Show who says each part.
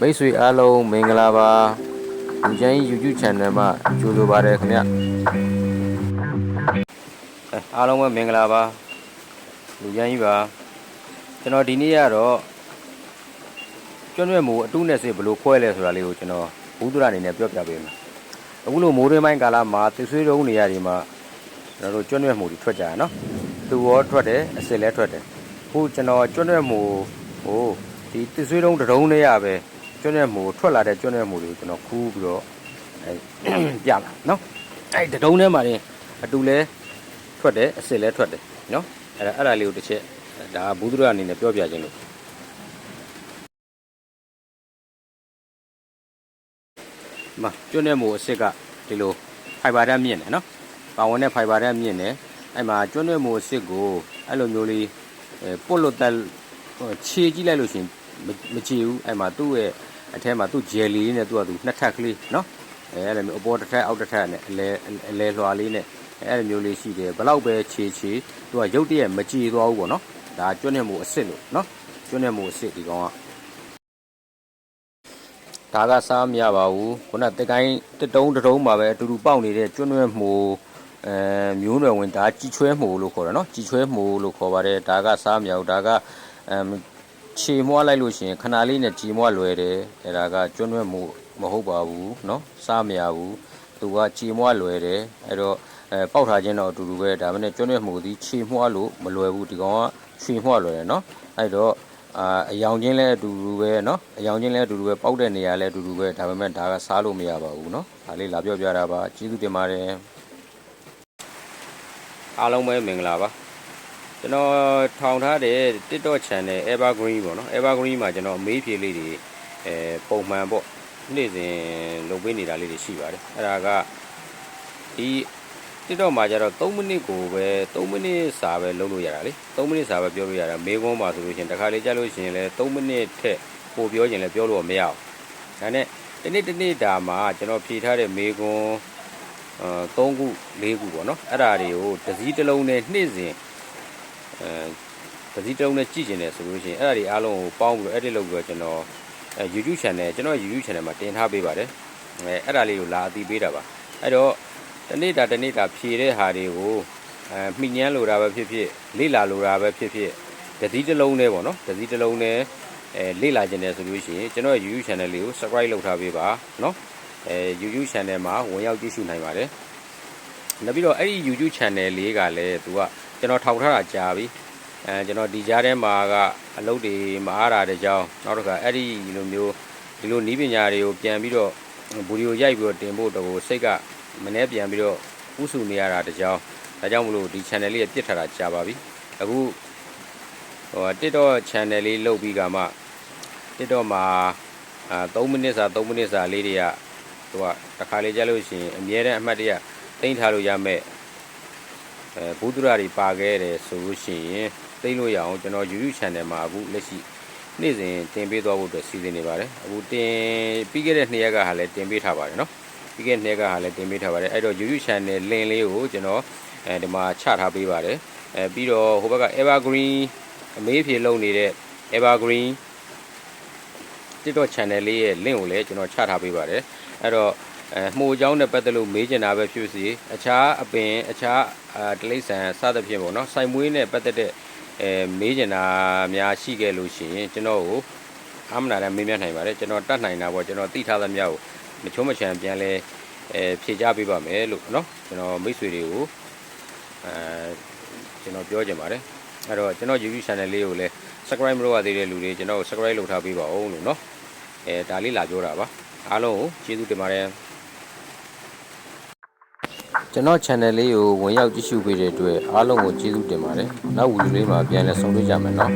Speaker 1: မိတ်ဆွေအားလုံးမင်္ဂလာပါလူချမ်းကြီး YouTube channel မှာကြိုဆိုပါရခင်ဗျအဲအားလုံးပဲမင်္ဂလာပါလူချမ်းကြီးပါကျွန်တော်ဒီနေ့ကတော့ကျွမ်းရွက်မှုအတုနဲ့စစ်ဘယ်လိုခွဲလဲဆိုတာလေးကိုကျွန်တော်ဘူးသူရအနေနဲ့ပြောပြပေးမယ်အခုလိုမိုးရင်းပိုင်းကာလမှာသစ်ဆွေးတုံးနေရာဒီမှာကျွန်တော်တို့ကျွမ်းရွက်မှုတွေထွက်ကြရနော်သူရောထွက်တယ်အစစ်လည်းထွက်တယ်အခုကျွန်တော်ကျွမ်းရွက်မှုဟို ဒီသစ်ဆွေးတုံးတစ်တုံးလေးရပဲကျွန်းတဲ့မူထွက်လာတဲ့ကျွန်းတဲ့မူတွေကိုကျွန်တော်ခူးပြီးတော့အဲပြလာနော်အဲတတုံးထဲမှာနေအတူလဲထွက်တယ်အစစ်လဲထွက်တယ်နော်အဲ့ဒါအဲ့ဒါလေးကိုတစ်ချက်ဒါဘူးသူရအနေနဲ့ပြောပြခြင်းလို့မကျွန်းတဲ့မူအစစ်ကဒီလိုဖိုင်ဘာဓာတ်မြင့်တယ်နော်ပါဝင်တဲ့ဖိုင်ဘာဓာတ်မြင့်တယ်အဲ့မှာကျွန်းတဲ့မူအစစ်ကိုအဲ့လိုမျိုးလေးအဲပုတ်လို့တက် ခြေကြည့်လိုက်လို့ရှရင်မကြည့်ဘူးအဲ့မှာသူ့ရဲ့အထဲမှာသူ့ဂျယ်လီလေးနဲ့သူ့ကသူနှစ်ထပ်ကလေးနော်အဲအဲ့လိုမျိုးအပေါ်တစ်ထပ်အောက်တစ်ထပ်နဲ့အလဲအလဲလွှာလေးနဲ့အဲ့လိုမျိုးလေးရှိတယ်ဘလောက်ပဲခြေခြေသူကရုပ်တရက်မကြည်သွားဘူးပေါ့နော်ဒါကျွတ်နေမှုအစ်စ်လို့နော်ကျွတ်နေမှုအစ်စ်ဒီကောင်ကဒါကစားမရပါဘူးခုနတက်ကိုင်းတက်တုံးတုံးမှာပဲအတူတူပေါက်နေတဲ့ကျွတ်နေမှုအဲမျိုးနွယ်ဝင်ဒါကြီးချွဲမှုလို့ခေါ်တယ်နော်ကြီးချွဲမှုလို့ခေါ်ပါတယ်ဒါကစားမရဘူးဒါက အဲခြေမွားလိုက်လို့ရှိရင်ခဏလေးနဲ့ကြီးမွားလွယ်တယ်အဲဒါကကျွတ်နွယ်မှုမဟုတ်ပါဘူးနော်စားမရဘူးသူကကြီးမွားလွယ်တယ်အဲတော့အဲပေါက်ထားခြင်းတော့အတူတူပဲဒါမှနဲ့ကျွတ်နွယ်မှုဒီခြေမွားလို့မလွယ်ဘူးဒီကောင်ကခြေမွားလွယ်တယ်နော်အဲတော့အာအယောင်ချင်းလဲအတူတူပဲเนาะအယောင်ချင်းလဲအတူတူပဲပေါက်တဲ့နေရာလဲအတူတူပဲဒါပေမဲ့ဒါကစားလို့မရပါဘူးเนาะဒါလေးလာပြောပြတာပါကျေးဇူးတင်ပါတယ်အားလုံးပဲမင်္ဂလာပါ ကျွန်တော်ထောင်ထားတဲ့ TikTok channel Evergreen ပေါ့နော် Evergreen မှာကျွန်တော်အမေးဖြေလေးတွေအဲပုံမှန်ပေါ့နေ့စဉ်လုပ်ပေးနေတာလေးတွေရှိပါတယ်အဲ့ဒါကဒီ TikTok မှာကျတော့3မိနစ်ကိုပဲ3မိနစ်စာပဲလုပ်လို့ရတာလေ3မိနစ်စာပဲပြောလို့ရတာမေးခွန်းပါဆိုလို့ရှင်တခါလေးကြာလို့ရှင်လဲ3မိနစ်ထက်ပိုပြောရင်လဲပြောလို့မရအောင်ဒါနဲ့ဒီနေ့ဒီနေ့ဒါမှာကျွန်တော်ဖြေထားတဲ့မေးခွန်းအဲ3ခု4ခုပေါ့နော်အဲ့ဒါတွေကိုတစ်စည်းတစ်လုံးနဲ့နေ့စဉ် အဲတစ်စည်းတစ်လုံးနဲ့ကြည့်ကျင်တယ်ဆိုလို့ရှိရင်အဲ့ဒါတွေအားလုံးကိုပေါင်းပြီးတော့ edit လုပ်ပြီးတော့ကျွန်တော်အဲ YouTube channel ကျွန်တော် YouTube channel မှာတင်ထားပေးပါတယ်အဲအဲ့ဒါလေးကိုလာအသိပေးတာပါအဲ့တော့တနေ့တာတနေ့တာဖြေတဲ့ဟာတွေကိုအဲမှီညမ်းလိုတာပဲဖြစ်ဖြစ်လေ့လာလိုတာပဲဖြစ်ဖြစ်တစည်းတစ်လုံးနဲ့ပေါ့နော်တစည်းတစ်လုံးနဲ့အဲလေ့လာခြင်းတယ်ဆိုလို့ရှိရင်ကျွန်တော်ရဲ့ YouTube channel လေးကို subscribe လုပ်ထားပေးပါနော်အဲ YouTube channel မှာဝင်ရောက်ကြည့်ရှုနိုင်ပါတယ်နောက်ပြီးတော့အဲ့ဒီ YouTube channel လေးကလည်းသူက ကျွန်တော်ထောက်ထားတာကြာပြီအဲကျွန်တော်ဒီကြားထဲမှာကအလုပ်တွေမအားတာတဲ့ကြောင်းနောက်တစ်ခါအဲ့ဒီလိုမျိုးဒီလိုနီးပညာတွေကိုပြန်ပြီးတော့ဗီဒီယိုရိုက်ပြီးတော့တင်ဖို့တော့စိတ်ကမနေ့ပြန်ပြီးတော့ဥစုနေရတာတကြောင်ဒါကြောင့်မလို့ဒီ channel လေးပြစ်ထားတာကြာပါပြီအခုဟို TikTok channel လေးလုပ်ပြီးကမှ TikTok မှာအာ3မိနစ်စာ3မိနစ်စာလေးတွေကသူကတစ်ခါလေးကြားလို့ရှိရင်အမြဲတမ်းအမှတ်တရတိမ့်ထားလို့ရမယ် အဲဘူးသူရတွေပါခဲ့တယ်ဆိုလို့ရှိရင်တိမ့်လို့ရအောင်ကျွန်တော် YouTube channel မှာအခုလက်ရှိနေ့စဉ်တင်ပေးသွားဖို့အတွက်စီစဉ်နေပါတယ်အခုတင်ပြီးခဲ့တဲ့နှစ်ရက်ကဟာလည်းတင်ပေးထားပါတယ်နော်ပြီးခဲ့တဲ့နေ့ကဟာလည်းတင်ပေးထားပါတယ်အဲ့တော့ YouTube channel link လေးကိုကျွန်တော်အဲဒီမှာချထားပေးပါတယ်အဲပြီးတော့ဟိုဘက်က Evergreen အမေးဖြေလုပ်နေတဲ့ Evergreen TikTok channel လေးရဲ့ link ကိုလည်းကျွန်တော်ချထားပေးပါတယ်အဲ့တော့ အဲမှုအကြောင်းနဲ့ပတ်သက်လို့မေးချင်တာပဲဖြစ်စီအခြားအပင်အခြားတလိษံစသဖြင့်ပေါ့နော်စိုက်မွေးနဲ့ပတ်သက်တဲ့အဲမေးချင်တာများရှိခဲ့လို့ရှိရင်ကျွန်တော်ကိုအမနာနဲ့မေးမြန်းနိုင်ပါတယ်ကျွန်တော်တတ်နိုင်တာပေါ့ကျွန်တော်သိထားသမျှကိုမချုံးမချံပြန်လဲအဲဖြေကြပေးပါမယ်လို့နော်ကျွန်တော်မိတ်ဆွေတွေကိုအဲကျွန်တော်ပြောချင်ပါတယ်အဲ့တော့ကျွန်တော် YouTube channel လေးကိုလည်း subscribe မလုပ်ရသေးတဲ့လူတွေကျွန်တော် subscribe လုပ်ထားပေးပါဦးလို့နော်အဲဒါလေးလာပြောတာပါအားလုံးကိုကျေးဇူးတင်ပါတယ် ကျွန်တော် channel လေးကိုဝင်ရောက်ကြည့်ရှုပေးတဲ့အတွက်အားလုံးကိုကျေးဇူးတင်ပါတယ်နောက်ဝီဒီယိုလေးမှာပြန်လည်ဆုံတွေ့ကြမယ်နော်